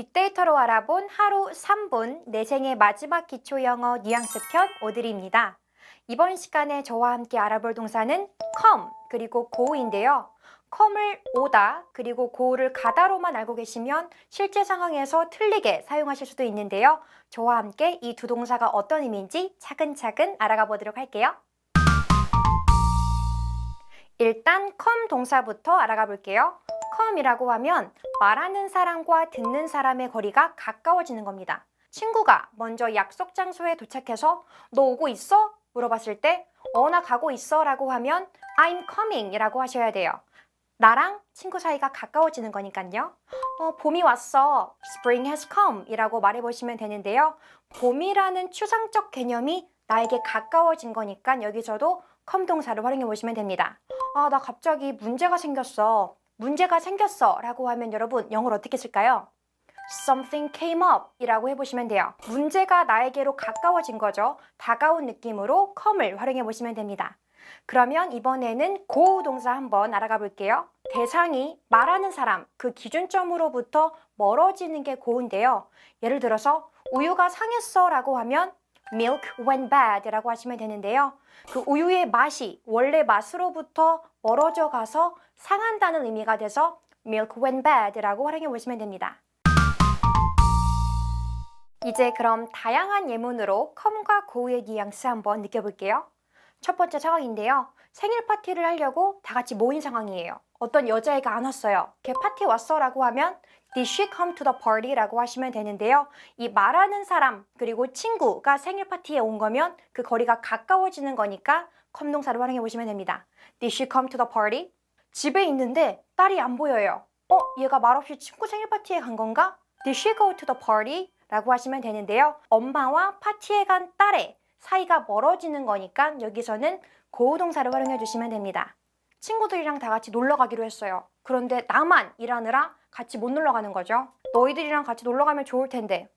빅데이터로 알아본 하루 3분 내 생의 마지막 기초 영어 뉘앙스 편 오드리입니다. 이번 시간에 저와 함께 알아볼 동사는 come 그리고 go인데요. come을 오다 그리고 go를 가다로만 알고 계시면 실제 상황에서 틀리게 사용하실 수도 있는데요. 저와 함께 이 두 동사가 어떤 의미인지 차근차근 알아가 보도록 할게요. 일단 come 동사부터 알아가 볼게요. Come이라고 하면 말하는 사람과 듣는 사람의 거리가 가까워지는 겁니다. 친구가 먼저 약속 장소에 도착해서 너 오고 있어? 물어봤을 때 어 나 가고 있어 라고 하면 I'm coming 이라고 하셔야 돼요. 나랑 친구 사이가 가까워지는 거니까요. 어, 봄이 왔어. Spring has come 이라고 말해보시면 되는데요. 봄이라는 추상적 개념이 나에게 가까워진 거니까 여기서도 come 동사를 활용해 보시면 됩니다. 아, 나 갑자기 문제가 생겼어. 문제가 생겼어 라고 하면 여러분 영어로 어떻게 쓸까요? Something came up 이라고 해보시면 돼요. 문제가 나에게로 가까워진 거죠. 다가온 느낌으로 come을 활용해 보시면 됩니다. 그러면 이번에는 go 동사 한번 알아가 볼게요. 대상이 말하는 사람, 그 기준점으로부터 멀어지는 게 go인데요. 예를 들어서 우유가 상했어 라고 하면 milk went bad 라고 하시면 되는데요. 그 우유의 맛이 원래 맛으로부터 멀어져 가서 상한다는 의미가 돼서 milk went bad 라고 활용해 보시면 됩니다. 이제 그럼 다양한 예문으로 come과 go의 뉘앙스 한번 느껴볼게요. 첫 번째 상황인데요. 생일 파티를 하려고 다 같이 모인 상황이에요. 어떤 여자애가 안 왔어요. 걔 파티 왔어? 라고 하면 Did she come to the party? 라고 하시면 되는데요. 이 말하는 사람 그리고 친구가 생일 파티에 온 거면 그 거리가 가까워지는 거니까 come 동사를 활용해 보시면 됩니다. Did she come to the party? 집에 있는데 딸이 안 보여요. 어? 얘가 말없이 친구 생일 파티에 간 건가? Did she go to the party? 라고 하시면 되는데요. 엄마와 파티에 간 딸의 사이가 멀어지는 거니까 여기서는 고우 동사를 활용해 주시면 됩니다. 친구들이랑 다 같이 놀러 가기로 했어요. 그런데 나만 일하느라 같이 못 놀러 가는 거죠. 너희들이랑 같이 놀러 가면 좋을 텐데.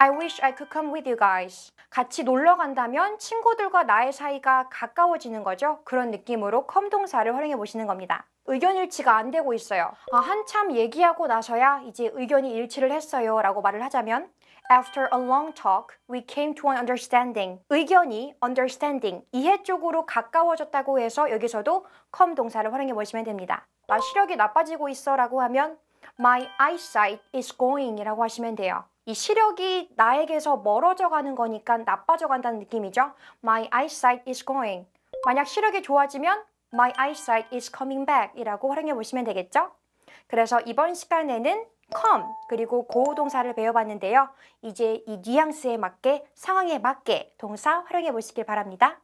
I wish I could come with you guys. 같이 놀러 간다면 친구들과 나의 사이가 가까워지는 거죠. 그런 느낌으로 come 동사를 활용해 보시는 겁니다. 의견 일치가 안 되고 있어요. 아, 한참 얘기하고 나서야 이제 의견이 일치를 했어요. 라고 말을 하자면 After a long talk, we came to an understanding. 의견이 understanding, 이해 쪽으로 가까워졌다고 해서 여기서도 come 동사를 활용해 보시면 됩니다. 나 시력이 나빠지고 있어 라고 하면 My eyesight is going 이라고 하시면 돼요. 이 시력이 나에게서 멀어져 가는 거니까 나빠져 간다는 느낌이죠. My eyesight is going. 만약 시력이 좋아지면 My eyesight is coming back 이라고 활용해 보시면 되겠죠? 그래서 이번 시간에는 come 그리고 go 동사를 배워봤는데요. 이제 이 뉘앙스에 맞게 상황에 맞게 동사 활용해 보시길 바랍니다.